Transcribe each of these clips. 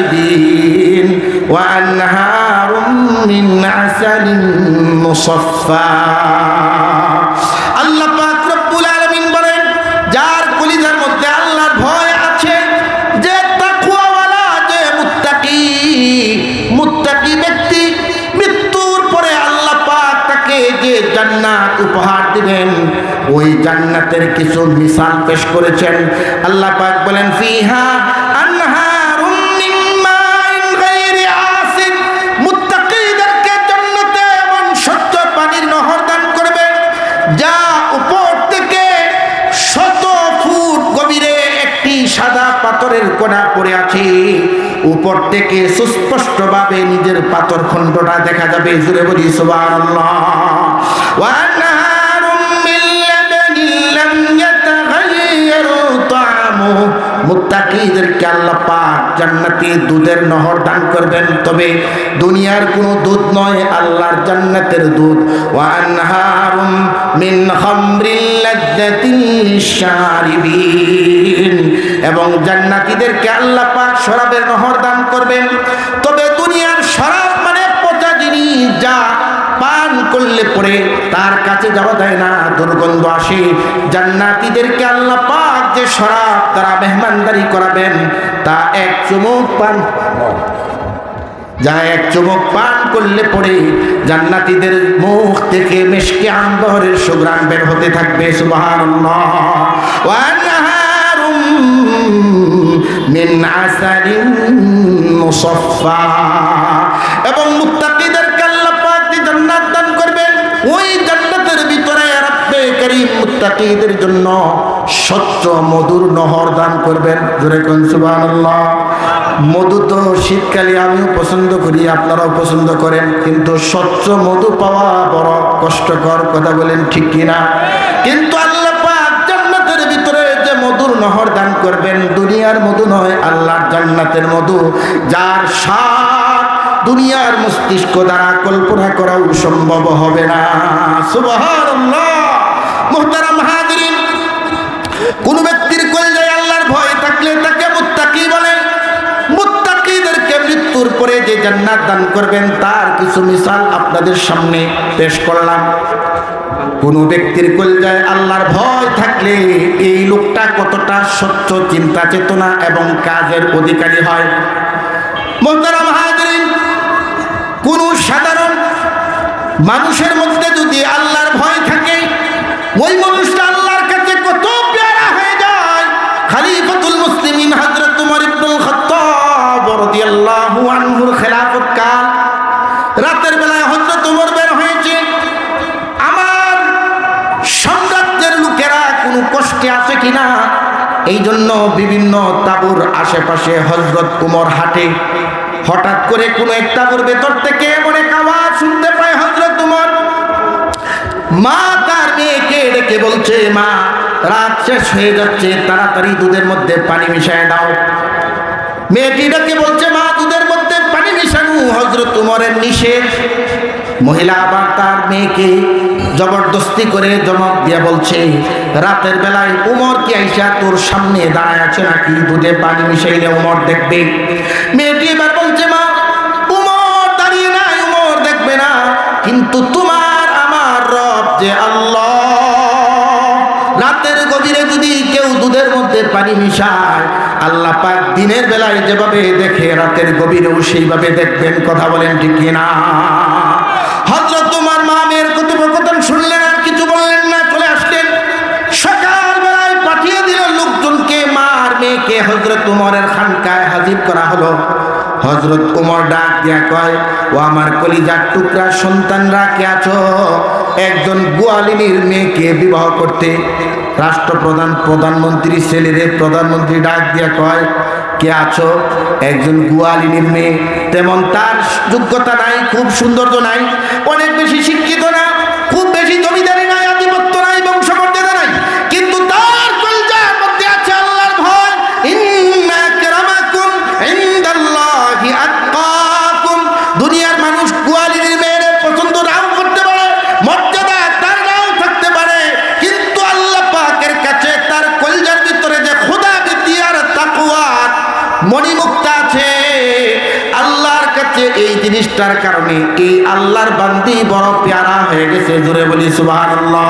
للشاربين وأنهار من عسل مصفى আল্লাহ পাক রব্বুল আলামিন বলেন যার কলিজার মধ্যে আল্লাহর ভয় আছে যে তাকওয়াওয়ালা যে মুত্তাকি মুত্তাকি ব্যক্তি মৃত্যুর পরে আল্লাহ পাক তাকে যে জান্নাত উপহার দিবেন ওই জান্নাতের কিছু মিসাল পেশ করেছেন আল্লাহ পাক বলেন ফিহা কোনা পড়ে আছে। উপর থেকে সুস্পষ্টভাবে নিজের পাথর খণ্ডটা দেখা যাবে। জুড়ে বলি ওয়ানহারুম দুধের নহর দান করবেন। তবে দুনিয়ার কোনো দুধ নয়, আল্লাহর দুধ। ওয়া আনহারুম খামরিল লাযযাতিল শারিবিন। এবং জান্নাতীদেরকে আল্লাহ পাক শরাবের নহর দান করবেন। তবে দুনিয়ার শরাব মানে পচা জিনিস যা পান করলে পরে তার কাছে যাওয়া যায় না, দুর্গন্ধ আসে। জান্নাতীদেরকে আল্লাহ পাক যে শরাব তারা মেহমানদারি করাবেন, তা এক চুমুক পান। যা এক চুমুক পান করলে পরে জান্নাতীদের মুখ থেকে মিশকে আম্বরের সুগ্রাম বের হতে থাকবে আনহারুম মিন আসালিন মুসাফফা। এবং মুত্তাকিদেরকে আল্লাহ পাক জান্নাত দান করবেন, ওই জান্নাতের ভিতরে করিম মুত্তাকিদের জন্য স্বচ্ছ মধুর নহর দান করবেন। জোরে কোন সুবহানাল্লাহ। মধু তো শীতকালে আমিও পছন্দ করি, আপনারাও পছন্দ করেন, কিন্তু স্বচ্ছ মধু পাওয়া বড় কষ্টকর কথা বলেন ঠিক কিনা? কিন্তু আল্লাহ পাক জান্নাতের ভিতরে যে মধুর নহর দান দুনিয়ার মধু নয়, আল্লাহর জান্নাতের মধু। যার স্বাদ দুনিয়ার মস্তিষ্ক দ্বারা কল্পনা করাও সম্ভব হবে না। কোন ব্যক্তির কলজায় আল্লাহর ভয় থাকলে তাকে মুত্তাকি মুত্তাকিদেরকে মৃত্যুর পরে যে জান্নাত দান করবেন, তার কিছু আপনাদের সামনে পেশ করলাম। কোন ব্যক্তির কলজায় আল্লাহর ভয় থাকলে এই লোকটা কতটা সত্য চিন্তা চেতনা এবং কাজের অধিকারী হয়? কোন সাধারণ মানুষের মধ্যে যদি আল্লাহর ভয় থাকে, ওই তাবুর আশেপাশে হজরত উমর হাটে। হঠাৎ করে কোনো এক তাবুর ভেতর থেকে এমন এক আওয়াজ শুনতে পায় হজরত উমর। মা তার মেয়েকে ডেকে বলছে, মা, রাত শেষ হয়ে যাচ্ছে, তাড়াতাড়ি দুধের মধ্যে পানি মিশিয়ে দাও মেয়েটি ডেকে বলছে, মা, দুধের মধ্যে পানি মিশানো হজরত উমরের নিষেধ। মহিলা আবার তার মেয়েকে জবরদস্তি করে জমক দিয়ে বলছে, রাতের বেলায় উমর কি আইসা তোর সামনে দাঁড়ায় আছে নাকি? দুধে পানি মিশাইলে উমর দেখবে। মেয়েটি এবার বলছে, মা, উমর দাঁড়িয়ে নাই, উমর দেখবে না। কিন্তু তোমার আমার রব যে আল্লাহ। রাতের গভীরে যদি কেউ দুধের মধ্যে পানি মিশায়, আল্লাহ পাক দিনের বেলায় যেভাবে দেখে, রাতের গভীরেও সেইভাবে দেখবেন। কথা বলেন ঠিক কিনা? করা হলো। হজরত উমর ডাক দিয়া কয়, ও আমার কলিজার টুকরা সন্তানরা কে আছো? একজন গোয়ালিনীর মেয়েকে বিবাহ করতে রাষ্ট্রপ্রধান প্রধানমন্ত্রী ছেলেরে প্রধানমন্ত্রী ডাক দিয়া কয়, কে আছো? একজন গুয়ালিনীর মেয়ে, তেমন তার যোগ্যতা নাই, খুব সৌন্দর্য নাই, অনেক বেশি শিক্ষিত না, খুব বেশি জমিদারি আল্লাহর এই জিনিসটার কারণে এই আল্লাহর বান্দি বড় পেয়ারা হয়ে গেছে। জুড়ে বলি, সুবহানাল্লাহ।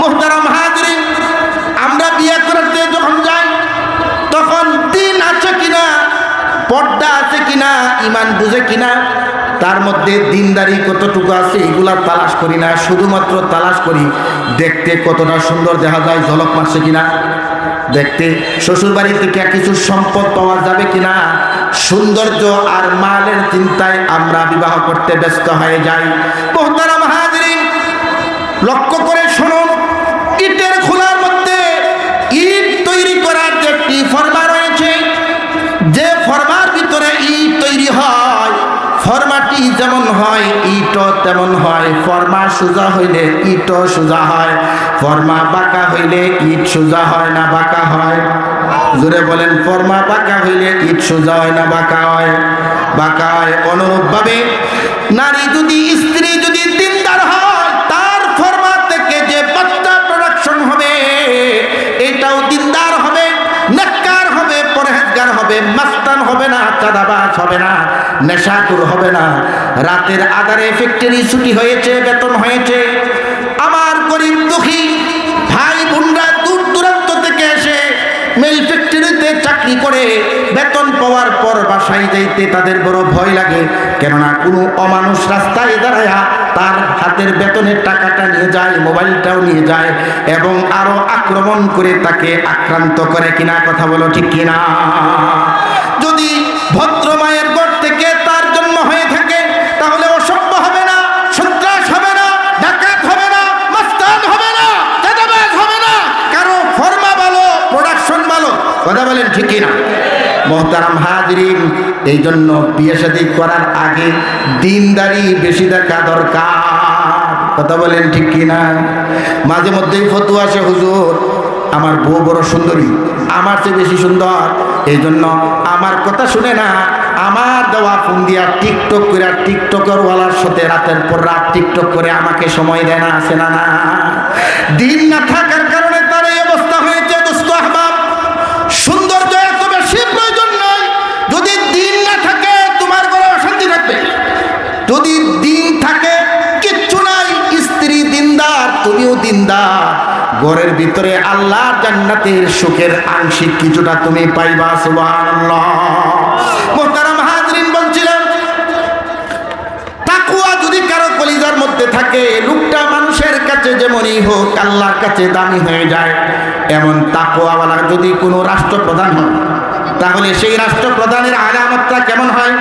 মুহতারাম হাজরিন, আমরা বিয়ে করতে যখন যাই, তখন দিন আছে কিনা, পর্দা আছে কিনা ইমান বুঝে কিনা, তার মধ্যে দিনদারি কতটুকু আছে, এগুলা তালাশ করি না, শুধুমাত্র তালাশ করি, দেখতে কতটা সুন্দর দেখা যায়, ঝলক মারছে কিনা, দেখতে শ্বশুর বাড়ি থেকে কিছু সম্পদ পাওয়া যাবে কিনা সৌন্দর্য আর মালের চিন্তায় আমরা বিবাহ করতে ব্যস্ত হয়ে যাই। লক্ষ্য করে শুনুন, ইটের খোলার মধ্যে ইট তৈরি করার যে একটি ফর্মা রয়েছে, যে ফর্মার ভিতরে ইট তৈরি হয়, ফর্মাটি যেমন হয়, ইটও তেমন হয়। ফর্মা সোজা হইলে ইটও সোজা হয়, ফর্মা বাঁকা হইলে ইট সোজা হয় না, বাঁকা হয়। জোরে বলেন, ফর্মা বাঁকা হইলে ইট সোজা হয় না, বাঁকা হয়? বাঁকা হয় অনুরূপভাবে। নারী যদি, স্ত্রী যদি দিনদার হয়, তার ফর্মা থেকে যে বাচ্চা প্রোডাকশন হবে, এটাও দিনদার হবে, নেককার হবে, পরহেজগার হবে, মাস্তান হবে না, চাঁদাবাজ হবে না নেশাকুর হবে না। রাতের আধারে ফ্যাক্টরি ছুটি হয়েছে, বেতন হয়েছে আমার গরিব দুঃখী ভাই বোনরা দূর দূরান্ত থেকে এসে মিল ফ্যাক্টরিতে চাকরি করে বেতন পাওয়ার পর বাসায় তাদের বড় ভয় লাগে। কেননা কোনো অমানুষ রাস্তায় দাঁড়ায় তার হাতের বেতনের টাকাটা নিয়ে যায়, মোবাইলটাও নিয়ে যায় এবং আরও আক্রমণ করে তাকে আক্রান্ত করে কিনা, কথা বলো ঠিক কিনা? যদি ভদ্র মায়ের ঘর থেকে তার জন্ম হয়ে থাকে তাহলে অসভ্য হবে না সন্ত্রাস হবে না ডাকাত হবে না মাস্তান হবে না চাঁদাবাজ হবে না কারও ফর্মা ভালো প্রোডাকশন ভালো কথা বলেন ঠিক কিনা মোহতারাম হাজরিন এই জন্য বিয়ে শাদী করার আগে দিনদারি বেশি দেখা দরকার। কথা বলেন ঠিক কিনা? মাঝে মধ্যেই ফতু আসে, হুজুর, আমার বউ বড় সুন্দরী, আমার চেয়ে বেশি সুন্দর। এই জন্য আমার কথা শুনে না, আমার দেওয়া ফোন দিয়া টিকটক করে টিকটকের ওয়ালার সাথে রাতের পর রাত টিকটক করে আমাকে সময় দেয় না, আসে না না। দিন না থাকার ঘরের ভিতরে আল্লাহর জান্নাতের সুখের আংশিক কিছুটা তুমি পাইবা মানুষের কাছে যেমনই হোক দামি হয়ে যায়। যদি কোনো তাহলে সেই আলামতটা কেমন হয়?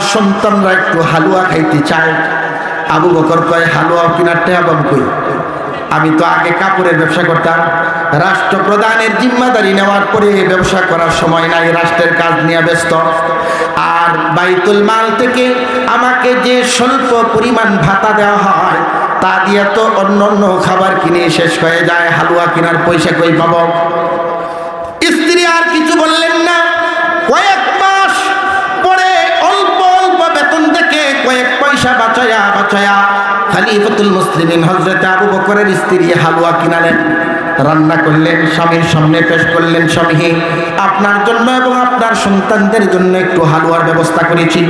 সন্তানরা একটু হালুয়া খাইতে চায়। আবু বকর কয়, হালুয়া কিনার টেহাবাম কই? আমি তো আগে কাপড়ের ব্যবসা করতাম। রাষ্ট্রপ্রধানের জিম্মাদারি নেওয়ার পরে ব্যবসা করার সময় নাই, রাষ্ট্রের কাজ নিয়ে ব্যস্ত। আর বাইতুল মাল থেকে আমাকে যে স্বল্প পরিমাণ ভাতা দেওয়া হয়, তা দিয়ে তো অন্য অন্য খাবার কিনে শেষ হয়ে যায়। হালুয়া কেনার পয়সা কই পাব? স্ত্রী আর কিছু বললেন না। কয়েক বাঁচায়া বাঁচায়া খালিফাতুল মুসলিমিন হজরত আবু বকরের স্ত্রী হালুয়া কিনালেন। রান্না করলেন, স্বামীর সামনে পেশ করলেন স্বামী আপনার জন্য এবং আপনার সন্তানদের জন্য একটু হালুয়ার ব্যবস্থা করেছি।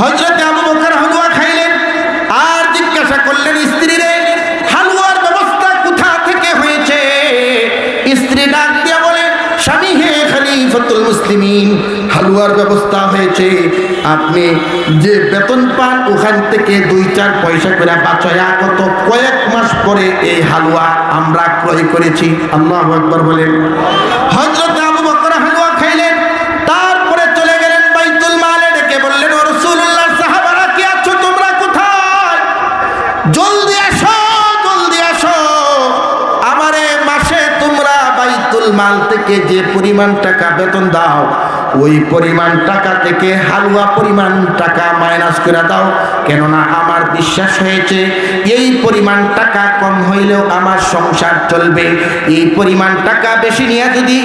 হজরত আবু বকর হালুয়া খাইলেন আর জিজ্ঞাসা করলেন স্ত্রীরে হালুয়ার ব্যবস্থা কোথা থেকে হয়েছে? স্ত্রী ডাক দিয়া বলে, স্বামী হে খলিফাতুল মুসলিমিন হালুয়া হালুয়ার ব্যবস্থা হয়েছে। আপনি যে বেতন পান, ওখান থেকে দুই চার পয়সা করে বাঁচয়া কত কয়েক মাস পরে এই হালুয়া আমরা ক্রয় করেছি। আল্লাহ একবার বলেন। হালুয়া খাইলেন, তারপরে চলে গেলেন বাইতুল বললেন সাহাবারা কি আছো? তোমরা কোথায়? জলদি আসো জলদি আসো। মাসে তোমরা বাইতুল মাল থেকে যে পরিমাণ টাকা বেতন দাও ওই পরিমাণ টাকা থেকে হালুয়া পরিমাণ টাকা মাইনাস করে দাও। কেননা আমার বিশ্বাস হয়েছে, এই পরিমাণ টাকা কম হইলেও আমার সংসার চলবে। এই পরিমাণ টাকা বেশি নিয়ে যদি